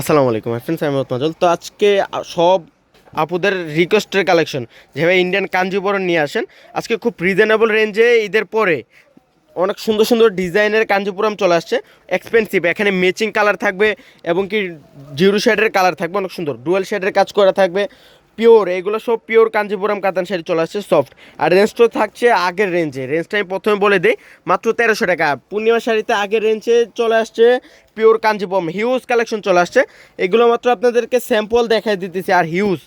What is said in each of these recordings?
আসসালামু আলাইকুম ফ্রেন্ডস আমি মাজল তো আজকে সব আপুদের রিকোয়েস্টের কালেকশন যেভাবে ইন্ডিয়ান কাঞ্জিবরণ নিয়ে আসেন, আজকে খুব রিজনেবল রেঞ্জে ঈদের পরে অনেক সুন্দর সুন্দর ডিজাইনের কাঞ্জিপুরম চলে আসছে। এক্সপেন্সিভ এখানে ম্যাচিং কালার থাকবে এবং কি জিরো শেডের কালার থাকবে, অনেক সুন্দর। ডুয়েল শেডের কাজ করা থাকবে। পিওর, এগুলো সব পিওর কাঞ্জিপুরম কাতান শাড়ি চলে আসছে সফট আর রেঞ্জটা থাকছে আগের রেঞ্জে রেঞ্জটা আমি প্রথমে বলে দিই, মাত্র তেরোশো টাকা। পূর্ণিমা শাড়িতে আগের রেঞ্জে চলে আসছে পিওর কাঞ্জিপুরম। হিউজ কালেকশন চলে আসছে। এগুলো মাত্র আপনাদেরকে স্যাম্পল দেখাই দিতেছি, আর হিউজ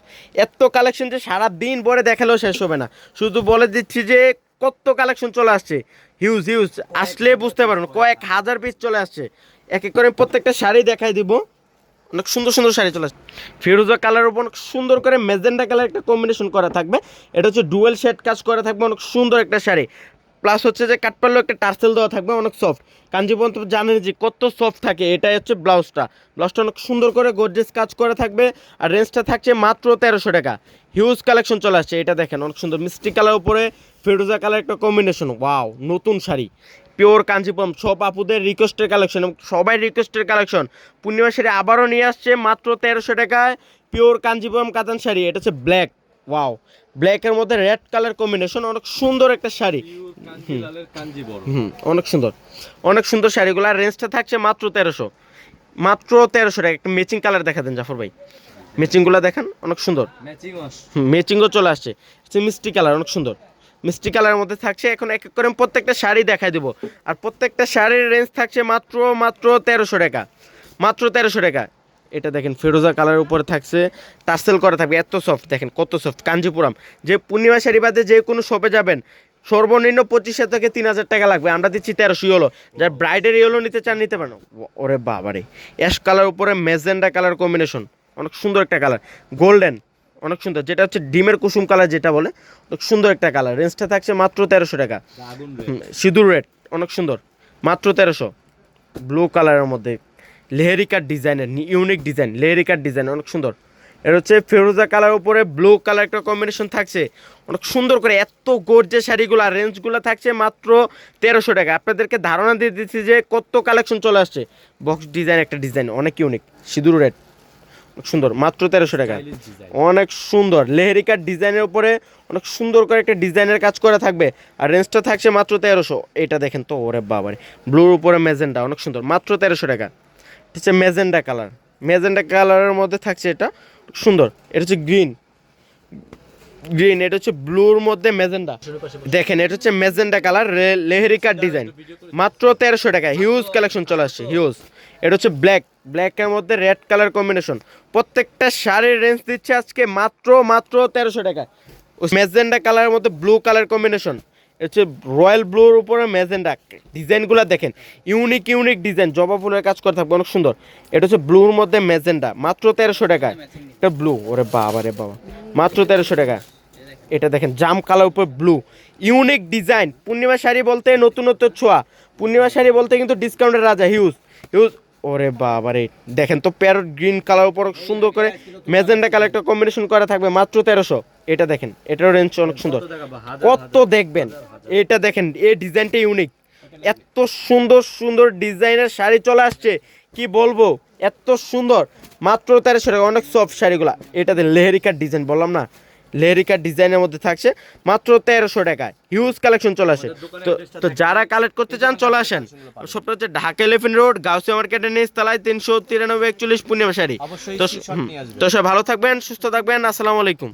এত কালেকশন যে সারা দিন পরে দেখালেও শেষ হবে না। শুধু বলে দিচ্ছি যে কত কালেকশন চলে আসছে। হিউজ হিউজ আসলে বুঝতে পারবেন, কয়েক হাজার পিস চলে আসছে। এক এক করে প্রত্যেকটা শাড়ি দেখাই দিব। অনেক সুন্দর সুন্দর শাড়ি চলে আসছে ফিরোজা কালার উপর অনেক সুন্দর করে মেজেন্ডা কালার একটা কম্বিনেশন করা থাকবে। এটা হচ্ছে ডুয়েল শেড কাজ করা থাকবে, অনেক সুন্দর একটা শাড়ি। প্লাস হচ্ছে যে কাটপাল্লো একটা টার্সেল দেওয়া থাকবে, অনেক সফট কাঞ্জিবন তো জানেন যে কত সফট থাকে, এটাই হচ্ছে ব্লাউজটা ব্লাউজটা অনেক সুন্দর করে গর্জেস কাজ করে থাকবে, আর রেঞ্জটা থাকছে মাত্র তেরোশো টাকা। হিউজ কালেকশন চলে আসছে, এটা দেখেন, অনেক সুন্দর মিষ্টি কালার উপরে ফিরোজা কালার একটা কম্বিনেশন ওয়াও নতুন শাড়ি। পিওর কাঞ্জিপুরম। সব আপুদের রিকোয়েস্টের কালেকশন এবং সবাই রিকোয়েস্টের কালেকশন পূর্ণিমা শাড়ি আবারও নিয়ে আসছে মাত্র তেরোশো টাকায় পিওর কাঞ্জিপুরম কাতান শাড়ি। এটা হচ্ছে ব্ল্যাক ওয়াও ব্ল্যাকের মধ্যে রেড কালার কম্বিনেশন অনেক সুন্দর একটা শাড়ি। হুম অনেক সুন্দর। অনেক সুন্দর শাড়িগুলো। আর রেঞ্জটা থাকছে মাত্র তেরোশো। মাত্র তেরোশো টাকা। একটা ম্যাচিং কালার দেখা দেন জাফর ভাই। ম্যাচিংগুলো দেখেন অনেক সুন্দর। ম্যাচিংও চলে আসছে। মিষ্টি কালার অনেক সুন্দর। মিষ্টি কালারের মধ্যে থাকছে। এখন এক এক করে প্রত্যেকটা শাড়ি দেখাই দেবো। আর প্রত্যেকটা শাড়ির রেঞ্জ থাকছে মাত্র মাত্র তেরোশো টাকা। মাত্র তেরোশো টাকা। এটা দেখেন, ফিরোজা কালারের উপরে থাকছে। টার্সেল করা থাকবে। এত সফট দেখেন, কত সফট কাঞ্জিপুরাম। যে পূর্ণিমা শাড়ি বাদে যে কোনো শপে যাবেন, সর্বনিম্ন পঁচিশশো থেকে তিন হাজার টাকা লাগবে। আমরা দিচ্ছি তেরোশো ইয়েলো। যার ব্রাইডের ইয়েলো নিতে চান, নিতে পারেন। ওরে বাবারে। অ্যাশ কালার উপরে মেজেন্ডা কালার কম্বিনেশন অনেক সুন্দর একটা কালার গোল্ডেন অনেক সুন্দর। যেটা হচ্ছে ডিমের কুসুম কালার যেটা বলে অনেক সুন্দর একটা কালার রেঞ্জটা থাকছে মাত্র তেরোশো টাকা। সিঁদুর রেড অনেক সুন্দর। মাত্র তেরোশো। ব্লু কালারের মধ্যে। লেহেরিকার ডিজাইনের ইউনিক ডিজাইন লেহেরিকার ডিজাইন অনেক সুন্দর। এটা হচ্ছে ফেরোজা কালার উপরে ব্লু কালার একটা কম্বিনেশন থাকছে। অনেক সুন্দর করে এত গর্জে শাড়িগুলো আর রেঞ্জগুলো থাকছে মাত্র তেরোশো টাকা। আপনাদেরকে ধারণা দিয়ে দিচ্ছি যে কত কালেকশন চলে আসছে। বক্স ডিজাইন একটা ডিজাইন অনেক ইউনিক সিঁদুর রেড সুন্দর মাত্র তেরোশো টাকা। অনেক সুন্দর লেহেরিকার ডিজাইনের উপরে অনেক সুন্দর করে একটা ডিজাইনের কাজ করা থাকবে। আর রেঞ্জটা থাকছে মাত্র তেরোশো। এটা দেখেন তো ওরে বাবারে। ব্লুর উপরে মেজেন্ডা অনেক সুন্দর মাত্র তেরোশো টাকা। এটা হচ্ছে মেজেন্ডা কালার মেজেন্ডা কালারের মধ্যে থাকছে এটা সুন্দর। এটা হচ্ছে গ্রিন গ্রিন, এটা হচ্ছে ব্লুর মধ্যে মেজেন্ডা দেখেন, এটা হচ্ছে মেজেন্ডা কালার লেহেরিকার ডিজাইন। মাত্র তেরোশো টাকা হিউজ কালেকশন চলে আসছে হিউজ এটা হচ্ছে ব্ল্যাক ব্ল্যাকের মধ্যে রেড কালার কম্বিনেশন প্রত্যেকটা শাড়ির রেঞ্জ দিচ্ছে আজকে মাত্র মাত্র তেরোশো টাকা মেজেন্ডা কালারের মধ্যে ব্লু কালার কম্বিনেশন হচ্ছে রয়্যাল ব্লুর উপরে মেজেন্ডা ডিজাইনগুলো দেখেন ইউনিক ইউনিক ডিজাইন, জবা ফুলের কাজ করে থাকবে, অনেক সুন্দর। এটা হচ্ছে ব্লুর মধ্যে মেজেন্ডা মাত্র তেরোশো টাকা এটা ব্লু ওরে বাবা রে বাবা, মাত্র তেরোশো টাকা এটা দেখেন জাম কালার উপর blue unique design Purnima sari বলতে নতুনত্ব ছোঁয়া। পূর্ণিমা শাড়ি বলতে কিন্তু ডিসকাউন্টের রাজা হিউজ হিউজ ওরে বাবারে। দেখেন তো প্যারট গ্রিন কালার উপর সুন্দর করে মেজেন্ডা কালার একটা কম্বিনেশন করা থাকবে মাত্র তেরোশো। এটা দেখেন এটার রেঞ্জ অনেক সুন্দর। কত দেখবেন? এটা দেখেন এই ডিজাইনটা ইউনিক এত সুন্দর সুন্দর ডিজাইনের শাড়ি চলে আসছে। কি বলব? এত সুন্দর। মাত্র তেরোশো টাকা অনেক সফট শাড়িগুলা। এটা এটাতে লেহেরিকার ডিজাইন বললাম না? লেহেরিকার ডিজাইনের মধ্যে থাকছে মাত্র তেরোশো টাকায় হিউজ কালেকশন চলে আসে। তো তো যারা কালেক্ট করতে চান চলে আসেন। সবটা হচ্ছে ঢাকা এলিফেন্ট রোড গাউসিয়া মার্কেটের নিচ তলায় তিনশো তিরানব্বই একচল্লিশ পূর্ণিমা শাড়ি। তো সবাই ভালো থাকবেন সুস্থ থাকবেন। আসসালামু আলাইকুম।